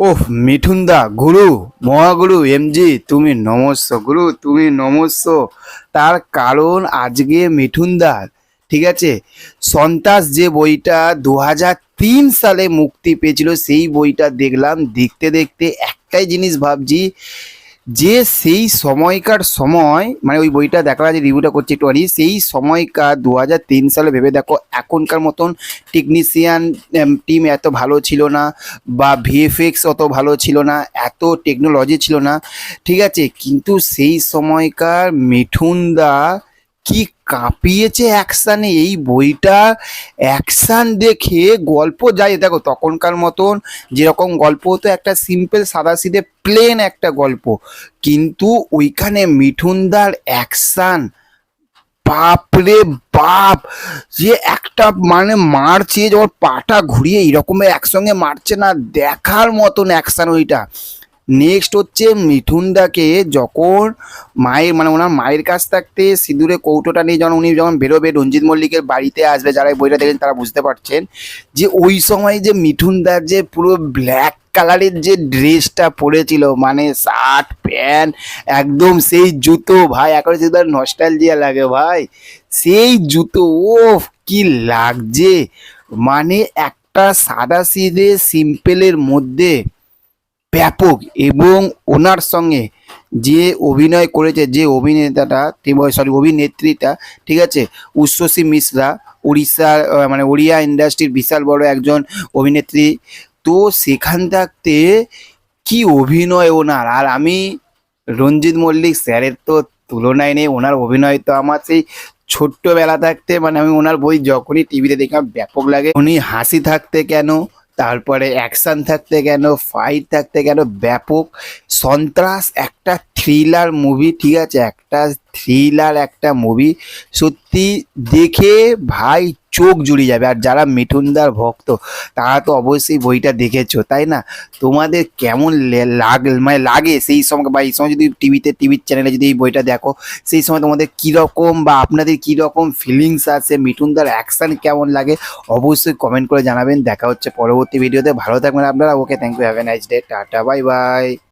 ওহ মিঠুনদা, গুরু, Mahaguru, MG, তুমি নমস্য, গুরু, তুমি নমস্য। তার কারণ আজকে মিঠুনদার ঠিক আছে? সন্তাস যে বইটা দু হাজার তিন সালে মুক্তি পেয়েছিল, সেই বইটা দেখলাম, দেখতে দেখতে একটাই জিনিস ভাবছি যে সেই সময়কার সময় মানে ওই বইটা দেখা যে রিভিউটা করছে একটু আনি সেই সময়কার দু হাজার তিন সালে ভেবে দেখো, এখনকার মতন টেকনিশিয়ান টিম এত ভালো ছিল না, বা ভিএফএক্স অত ভালো ছিল না, এত টেকনোলজি ছিল না, ঠিক আছে? কিন্তু সেই সময়কার মিঠুনদা কি কাঁপিয়েছে অ্যাকশানে? এই বইটা অ্যাকশান দেখে গল্প যাই দেখো, তখনকার মতন যেরকম গল্প হতো, একটা সিম্পল সাদাসিধে প্লেন একটা গল্প। কিন্তু ওইখানে মিঠুনদার অ্যাকশান, বাপরে বাপ! যে একটা মানে মারছে, যখন পাটা ঘুরিয়ে এইরকম একসঙ্গে মারছে না, দেখার মতন অ্যাকশান ওইটা। নেক্সট হচ্ছে মিঠুনদাকে যখন মায়ের মানে ওনার মায়ের কাছ থাকতে সিঁদুরে কৌটোটা নিয়ে যখন উনি যখন বেরোবে, রঞ্জিত মল্লিকের বাড়িতে আসবে, যারা বইটা দেখেন তারা বুঝতে পারছেন যে ওই সময় যে মিঠুনদার যে পুরো ব্ল্যাক কালারের যে ড্রেসটা পরেছিল মানে শার্ট, প্যান্ট, একদম সেই জুতো, ভাই এখন সেটা নস্টালজিয়া লাগে ভাই। সেই জুতো ও কি লাগছে। মানে একটা সাদা সিধে সিম্পলের মধ্যে ব্যাপক এবং ওনার সঙ্গে যে অভিনয় করেছে, যে অভিনেতাটা সরি অভিনেত্রীটা, ঠিক আছে? উচ্ছ্বসী মিশ্রা উড়িষ্যার মানে ওড়িয়া ইন্ডাস্ট্রির বিশাল বড় একজন অভিনেত্রী। তো সেখান থাকতে কি অভিনয় ওনার? আর আমি রঞ্জিত মল্লিক স্যারের তো তুলনায় নেই, ওনার অভিনয় তো আমার সেই ছোট্টবেলা থাকতে মানে আমি ওনার বই যখনই টিভিতে দেখলাম ব্যাপক লাগে। উনি হাসি থাকতে কেন? তারপরে অ্যাকশান থাকতে কেন, ফাইট থাকতে কেন, ব্যাপক সন্ত্রাস, একটা থ্রিলার মুভি, ঠিক আছে? একটা থ্রিলার, একটা মুভি। সত্যি দেখে ভাই চোখ জুড়িয়ে যাবে। আর যারা মিঠুনদার ভক্ত, তারা তো অবশ্যই বইটা দেখেছ, তাই না? তোমাদের কেমন লাগ মানে লাগে সেই সময় বা এই সময় যদি টিভিতে টিভির চ্যানেলে যদি এই বইটা দেখো, সেই সময় তোমাদের কীরকম বা আপনাদের কীরকম ফিলিংস আছে, মিঠুনদার অ্যাকশন কেমন লাগে, অবশ্যই কমেন্ট করে জানাবেন। দেখা হচ্ছে পরবর্তী ভিডিওতে ভালো থাকবেন আপনারা। Okay thank you have a nice day tata bye bye